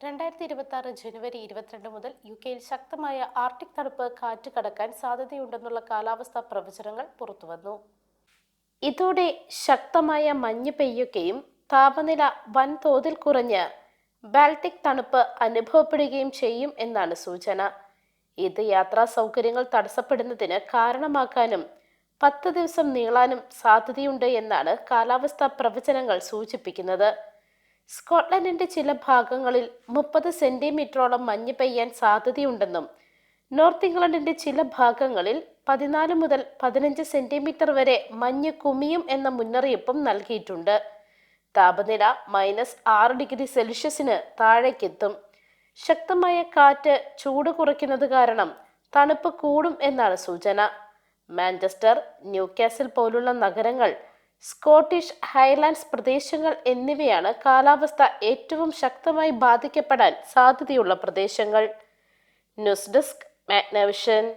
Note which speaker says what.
Speaker 1: രണ്ടായിരത്തി ഇരുപത്തി ആറ് ജനുവരി ഇരുപത്തിരണ്ട് മുതൽ യു കെയിൽ ശക്തമായ ആർട്ടിക് തണുപ്പ് കാറ്റ് കടക്കാൻ സാധ്യതയുണ്ടെന്നുള്ള കാലാവസ്ഥാ പ്രവചനങ്ങൾ പുറത്തുവന്നു. ഇതോടെ ശക്തമായ മഞ്ഞ് പെയ്യുകയും താപനില വൻതോതിൽ കുറഞ്ഞ് ബാൽട്ടിക് തണുപ്പ് അനുഭവപ്പെടുകയും ചെയ്യും എന്നാണ് സൂചന. ഇത് യാത്രാ സൗകര്യങ്ങൾ തടസ്സപ്പെടുന്നതിന് കാരണമാക്കാനും പത്ത് ദിവസം നീളാനും സാധ്യതയുണ്ട് എന്നാണ് കാലാവസ്ഥാ പ്രവചനങ്ങൾ സൂചിപ്പിക്കുന്നത്. സ്കോട്ട്ലൻഡിന്റെ ചില ഭാഗങ്ങളിൽ മുപ്പത് സെന്റിമീറ്ററോളം മഞ്ഞ് പെയ്യാൻ സാധ്യതയുണ്ടെന്നും നോർത്ത് ഇംഗ്ലണ്ടിന്റെ ചില ഭാഗങ്ങളിൽ പതിനാല് മുതൽ പതിനഞ്ച് സെന്റിമീറ്റർ വരെ മഞ്ഞ് കുമിയും എന്ന മുന്നറിയിപ്പും നൽകിയിട്ടുണ്ട്. താപനില മൈനസ് ആറ് ഡിഗ്രി സെൽഷ്യസിന് താഴേക്കെത്തും. ശക്തമായ കാറ്റ് ചൂട് കുറയ്ക്കുന്നത് കാരണം തണുപ്പ് കൂടും എന്നാണ് സൂചന. മാഞ്ചസ്റ്റർ ന്യൂകാസിൽ പോലുള്ള നഗരങ്ങൾ സ്കോട്ടിഷ് ഹൈലാൻഡ്സ് പ്രദേശങ്ങൾ എന്നിവയാണ് കാലാവസ്ഥ ഏറ്റവും ശക്തമായി ബാധിക്കപ്പെടാൻ സാധ്യതയുള്ള പ്രദേശങ്ങൾ. News desk Magnavision.